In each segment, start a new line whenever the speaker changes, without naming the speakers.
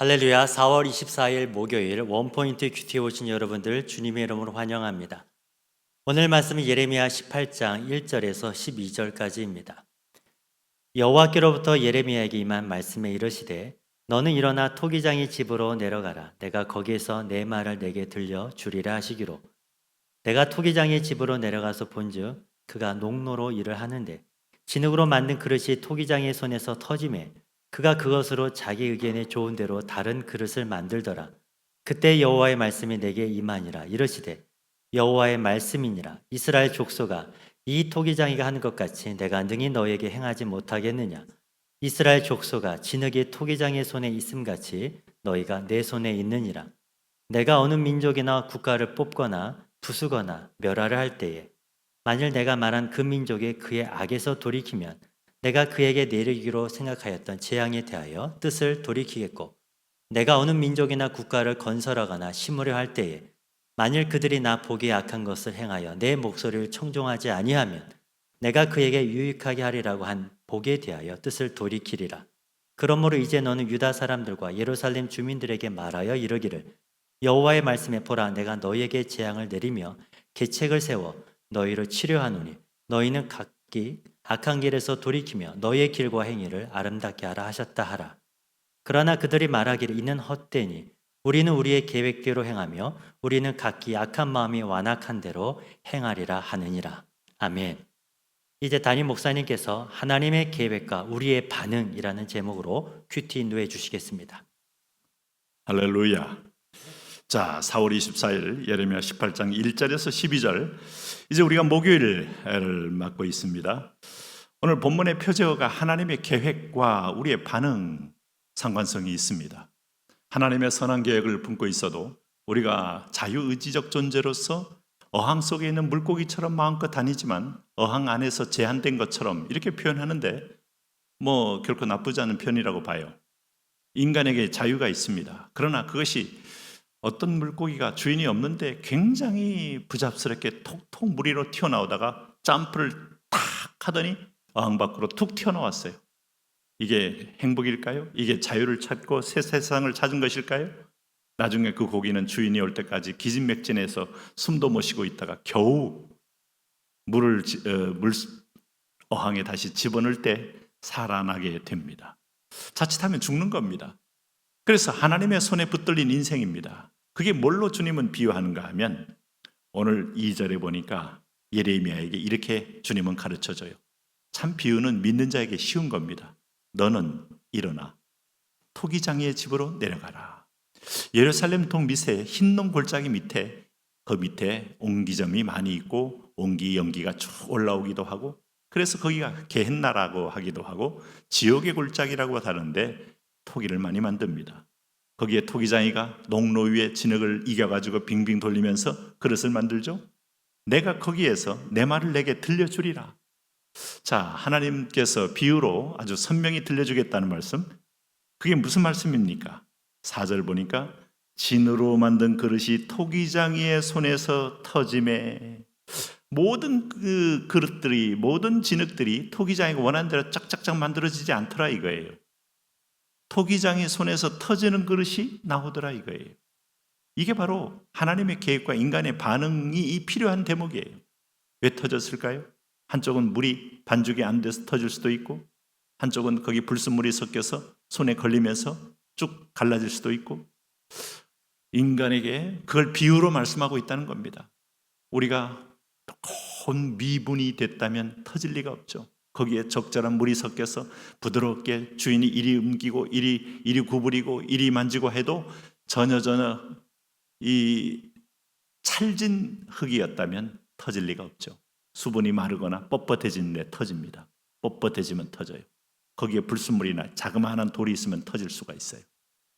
할렐루야 4월 24일 목요일 원포인트 큐티에 오신 여러분들 주님의 이름으로 환영합니다. 오늘 말씀은 예레미야 18장 1절에서 12절까지입니다. 여호와께로부터 예레미야에게 임한 말씀에 이르시되 너는 일어나 토기장의 집으로 내려가라 내가 거기에서 내 말을 내게 들려 주리라 하시기로 내가 토기장의 집으로 내려가서 본즉 그가 농로로 일을 하는데 진흙으로 만든 그릇이 토기장의 손에서 터짐에 그가 그것으로 자기 의견에 좋은 대로 다른 그릇을 만들더라. 그때 여호와의 말씀이 내게 임하니라 이르시되 여호와의 말씀이니라. 이스라엘 족속아 이 토기장이가 하는 것 같이 내가 능히 너에게 행하지 못하겠느냐? 이스라엘 족속아 진흙이 토기장의 손에 있음 같이 너희가 내 손에 있느니라. 내가 어느 민족이나 국가를 뽑거나 부수거나 멸하를 할 때에 만일 내가 말한 그 민족이 그의 악에서 돌이키면 내가 그에게 내리기로 생각하였던 재앙에 대하여 뜻을 돌이키겠고 내가 어느 민족이나 국가를 건설하거나 심으려 할 때에 만일 그들이 나 보기에 악한 것을 행하여 내 목소리를 청종하지 아니하면 내가 그에게 유익하게 하리라고 한 복에 대하여 뜻을 돌이키리라. 그러므로 이제 너는 유다 사람들과 예루살렘 주민들에게 말하여 이르기를 여호와의 말씀에 보라 내가 너희에게 재앙을 내리며 계책을 세워 너희를 치료하노니 너희는 각기 악한 길에서 돌이키며 너희의 길과 행위를 아름답게 하라 하셨다 하라. 그러나 그들이 말하기를 이는 헛되니 우리는 우리의 계획대로 행하며 우리는 각기 악한 마음이 완악한 대로 행하리라 하느니라. 아멘. 이제 담임 목사님께서 하나님의 계획과 우리의 반응이라는 제목으로 큐티 인도해 주시겠습니다.
할렐루야. 자, 4월 24일 예레미야 18장 1절에서 12절. 이제 우리가 목요일을 맞고 있습니다. 오늘 본문의 표제어가 하나님의 계획과 우리의 반응 상관성이 있습니다. 하나님의 선한 계획을 품고 있어도 우리가 자유의지적 존재로서 어항 속에 있는 물고기처럼 마음껏 다니지만 어항 안에서 제한된 것처럼 이렇게 표현하는데 뭐 결코 나쁘지 않은 편이라고 봐요. 인간에게 자유가 있습니다. 그러나 그것이 어떤 물고기가 주인이 없는데 굉장히 부잡스럽게 톡톡 물 위로 튀어나오다가 점프를 탁 하더니 어항 밖으로 툭 튀어나왔어요. 이게 행복일까요? 이게 자유를 찾고 새 세상을 찾은 것일까요? 나중에 그 고기는 주인이 올 때까지 기진맥진해서 숨도 못 쉬고 있다가 겨우 물을 지- 어, 물 어항에 다시 집어넣을 때 살아나게 됩니다. 자칫하면 죽는 겁니다. 그래서 하나님의 손에 붙들린 인생입니다. 그게 뭘로 주님은 비유하는가 하면 오늘 2절에 보니까 예레미야에게 이렇게 주님은 가르쳐 줘요. 참 비유는 믿는 자에게 쉬운 겁니다. 너는 일어나 토기장의 집으로 내려가라. 예루살렘 동 밑에 흰농 골짜기 밑에 그 밑에 옹기점이 많이 있고 옹기 연기가 쭉 올라오기도 하고 그래서 거기가 게헨나라고 하기도 하고 지옥의 골짜기라고 하는데 토기를 많이 만듭니다. 거기에 토기장이가 농로 위에 진흙을 이겨가지고 빙빙 돌리면서 그릇을 만들죠. 내가 거기에서 내 말을 내게 들려주리라. 자, 하나님께서 비유로 아주 선명히 들려주겠다는 말씀. 그게 무슨 말씀입니까? 4절 보니까 진으로 만든 그릇이 토기장이의 손에서 터짐에 모든 그 그릇들이 모든 진흙들이 토기장이가 원하는 대로 짝짝짝 만들어지지 않더라 이거예요. 토기장이 손에서 터지는 그릇이 나오더라 이거예요. 이게 바로 하나님의 계획과 인간의 반응이 이 필요한 대목이에요. 왜 터졌을까요? 한쪽은 물이 반죽이 안 돼서 터질 수도 있고 한쪽은 거기 불순물이 섞여서 손에 걸리면서 쭉 갈라질 수도 있고 인간에게 그걸 비유로 말씀하고 있다는 겁니다. 우리가 온 미분이 됐다면 터질 리가 없죠. 거기에 적절한 물이 섞여서 부드럽게 주인이 이리 옮기고 이리 이리 구부리고 이리 만지고 해도 전혀 전혀 이 찰진 흙이었다면 터질 리가 없죠. 수분이 마르거나 뻣뻣해지는데 터집니다. 뻣뻣해지면 터져요. 거기에 불순물이나 자그마한 돌이 있으면 터질 수가 있어요.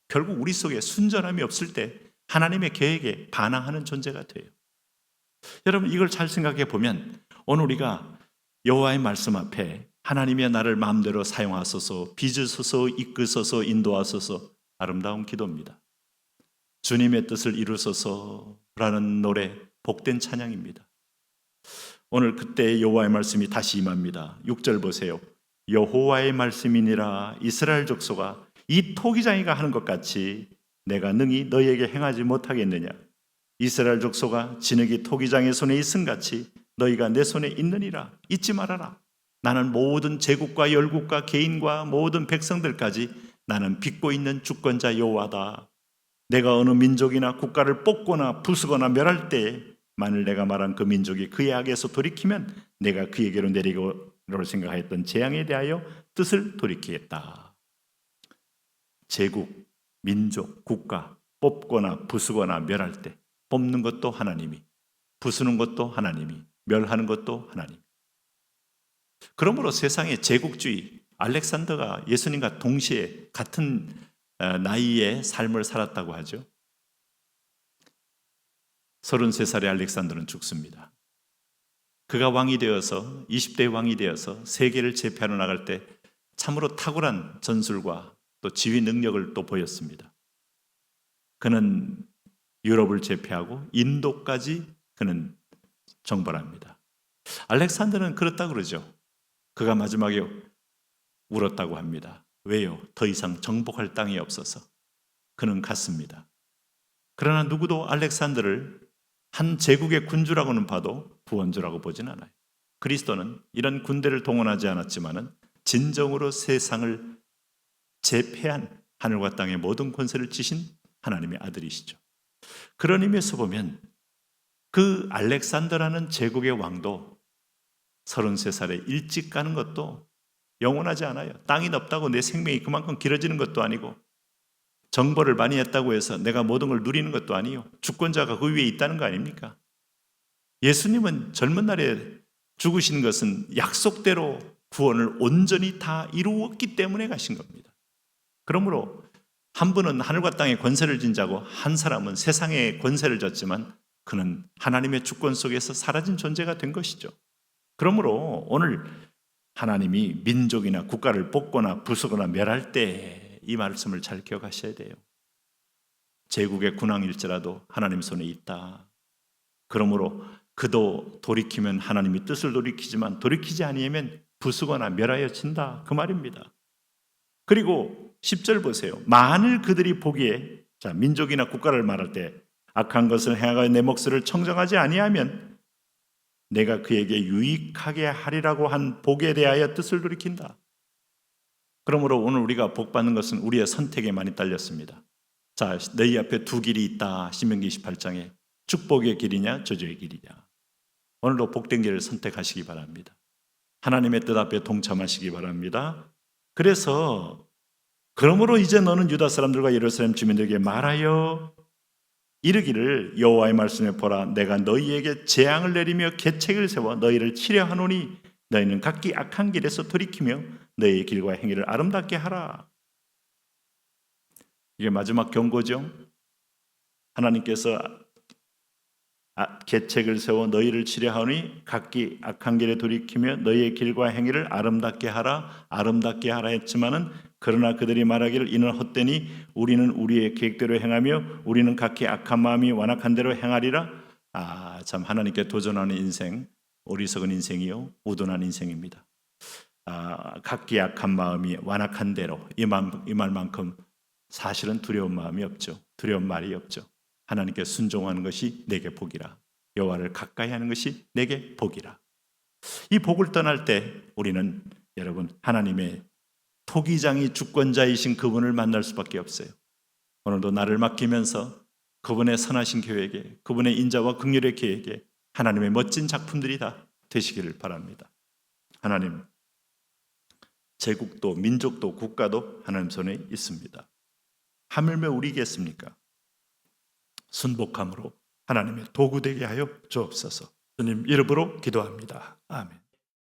결국 우리 속에 순전함이 없을 때 하나님의 계획에 반항하는 존재가 돼요. 여러분 이걸 잘 생각해 보면 오늘 우리가 여호와의 말씀 앞에 하나님의 나를 마음대로 사용하소서 빚으소서 이끄소서 인도하소서 아름다운 기도입니다. 주님의 뜻을 이루소서라는 노래 복된 찬양입니다. 오늘 그때 여호와의 말씀이 다시 임합니다. 6절 보세요. 여호와의 말씀이니라 이스라엘 족속아 이 토기장이가 하는 것 같이 내가 능히 너희에게 행하지 못하겠느냐 이스라엘 족소가 진흙이 토기장의 손에 있음 같이 너희가 내 손에 있느니라. 잊지 말아라. 나는 모든 제국과 열국과 개인과 모든 백성들까지 나는 빚고 있는 주권자 여호와다. 내가 어느 민족이나 국가를 뽑거나 부수거나 멸할 때에 만일 내가 말한 그 민족이 그의 악에서 돌이키면 내가 그에게로 내리고를 생각하였던 재앙에 대하여 뜻을 돌이키겠다. 제국, 민족, 국가 뽑거나 부수거나 멸할 때 뽑는 것도 하나님이 부수는 것도 하나님이 멸하는 것도 하나님. 그러므로 세상의 제국주의 알렉산더가 예수님과 동시에 같은 어, 나이의 삶을 살았다고 하죠. 33살의 알렉산더는 죽습니다. 그가 왕이 되어서 20대 왕이 되어서 세계를 제패하러 나갈 때 참으로 탁월한 전술과 또 지휘 능력을 또 보였습니다. 그는 유럽을 제패하고 인도까지 그는 정벌합니다. 알렉산더는 그렇다 그러죠. 그가 마지막에 울었다고 합니다. 왜요? 더 이상 정복할 땅이 없어서 그는 갔습니다. 그러나 누구도 알렉산더를 한 제국의 군주라고는 봐도 구원주라고 보진 않아요. 그리스도는 이런 군대를 동원하지 않았지만은 진정으로 세상을 제패한 하늘과 땅의 모든 권세를 지신 하나님의 아들이시죠. 그런 의미에서 보면 그 알렉산더라는 제국의 왕도 33살에 일찍 가는 것도 영원하지 않아요. 땅이 넓다고 내 생명이 그만큼 길어지는 것도 아니고 정벌을 많이 했다고 해서 내가 모든 걸 누리는 것도 아니요. 주권자가 그 위에 있다는 거 아닙니까? 예수님은 젊은 날에 죽으신 것은 약속대로 구원을 온전히 다 이루었기 때문에 가신 겁니다. 그러므로 한 분은 하늘과 땅의 권세를 진 자고 한 사람은 세상의 권세를 졌지만 그는 하나님의 주권 속에서 사라진 존재가 된 것이죠. 그러므로 오늘 하나님이 민족이나 국가를 뽑거나 부수거나 멸할 때 이 말씀을 잘 기억하셔야 돼요. 제국의 군왕일지라도 하나님 손에 있다. 그러므로 그도 돌이키면 하나님이 뜻을 돌이키지만 돌이키지 아니하면 부수거나 멸하여 진다. 그 말입니다. 그리고 10절 보세요. 만일 그들이 보기에 자, 민족이나 국가를 말할 때 악한 것을 행하여 내 목소리를 청정하지 아니하면 내가 그에게 유익하게 하리라고 한 복에 대하여 뜻을 돌이킨다. 그러므로 오늘 우리가 복 받는 것은 우리의 선택에 많이 딸렸습니다. 자, 너희 앞에 두 길이 있다. 신명기 28장에 축복의 길이냐 저주의 길이냐. 오늘도 복된 길을 선택하시기 바랍니다. 하나님의 뜻 앞에 동참하시기 바랍니다. 그래서 그러므로 이제 너는 유다 사람들과 예루살렘 주민들에게 말하여 이르기를 여호와의 말씀에 보라 내가 너희에게 재앙을 내리며 계책을 세워 너희를 치려하노니 너희는 각기 악한 길에서 돌이키며 너희의 길과 행위를 아름답게 하라. 이게 마지막 경고죠. 하나님께서 아, 계책을 세워 너희를 치려하니 각기 악한 길에 돌이키며 너희의 길과 행위를 아름답게 하라 아름답게 하라 했지만은 그러나 그들이 말하기를 이는 헛되니 우리는 우리의 계획대로 행하며 우리는 각기 악한 마음이 완악한 대로 행하리라. 아 참 하나님께 도전하는 인생 어리석은 인생이요 우둔한 인생입니다. 아, 각기 악한 마음이 완악한 대로 이, 말, 이 말만큼 사실은 두려운 마음이 없죠. 두려운 말이 없죠 하나님께 순종하는 것이 내게 복이라. 여호와를 가까이 하는 것이 내게 복이라. 이 복을 떠날 때 우리는 여러분 하나님의 토기장이 주권자이신 그분을 만날 수밖에 없어요. 오늘도 나를 맡기면서 그분의 선하신 계획에 그분의 인자와 긍휼의 계획에 하나님의 멋진 작품들이 다 되시기를 바랍니다. 하나님 제국도 민족도 국가도 하나님 손에 있습니다. 하물며 우리겠습니까? 순복함으로 하나님의 도구 되게 하여 주옵소서. 주님 이름으로 기도합니다. 아멘.